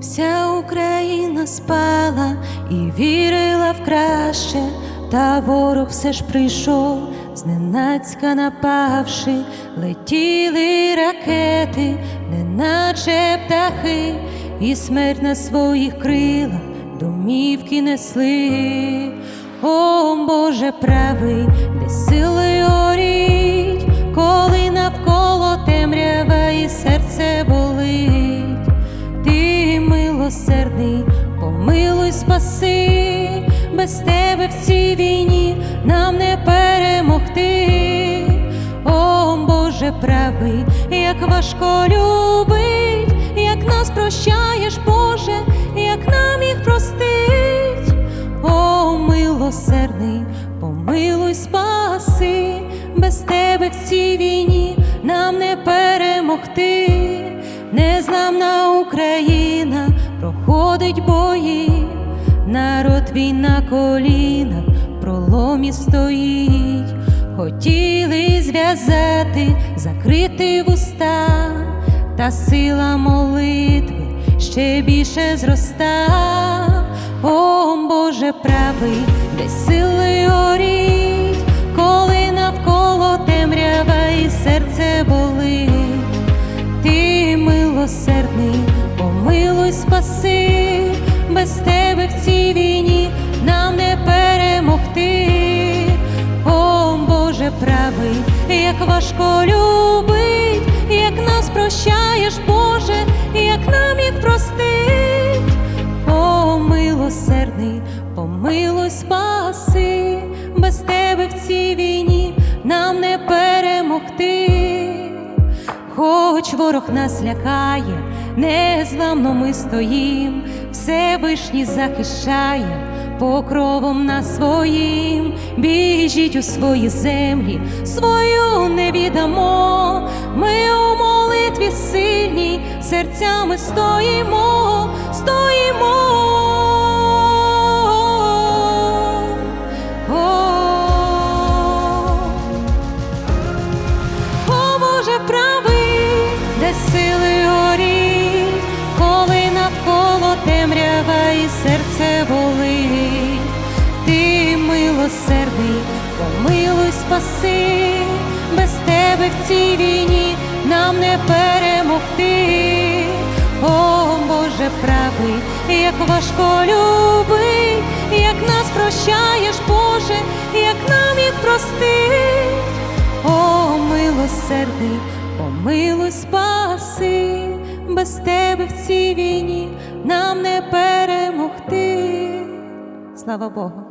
Вся Україна спала і вірила в краще, та ворог все ж прийшов, зненацька напавши, летіли ракети, неначе птахи, і смерть на своїх крилах домівки несли. О, Боже правий, милосердний, помилуй, спаси, без тебе в цій війні нам не перемогти. О, Боже правий, як важко любить, як нас прощаєш, Боже, як нам їх простить. О, милосердний, помилуй, спаси, без тебе в цій війні нам не перемогти. Незламна Україна проходить бої, народ твій на колінах проломі стоїть, хотіли зв'язати, закрити вуста, та сила молитви ще більше зроста. О, Боже правий, де сили горіть, коли навколо темрява і серце болить. Ти милосердний, помилуй, спаси, без тебе в цій війні нам не перемогти. О, Боже правий, як важко любить, як нас прощаєш, Боже, як нам їх простить. О, милосердний, помилуй, спаси, без тебе в цій війні нам не перемогти. Хоч ворог нас лякає, незламно ми стоїм, Всевишній захищає покровом на своїм, біжіть у свої землі, свою не віддамо. Ми у молитві сильні, серцями стоїмо, стоїмо. Серце болить. Ти милосердний, помилуй, спаси, без тебе в цій війні нам не перемогти. О, Боже правий, як важко любить, як нас прощаєш, Боже, як нам їх простить. О, милосердний, помилуй, спаси, без тебе в цій війні Слава Богу.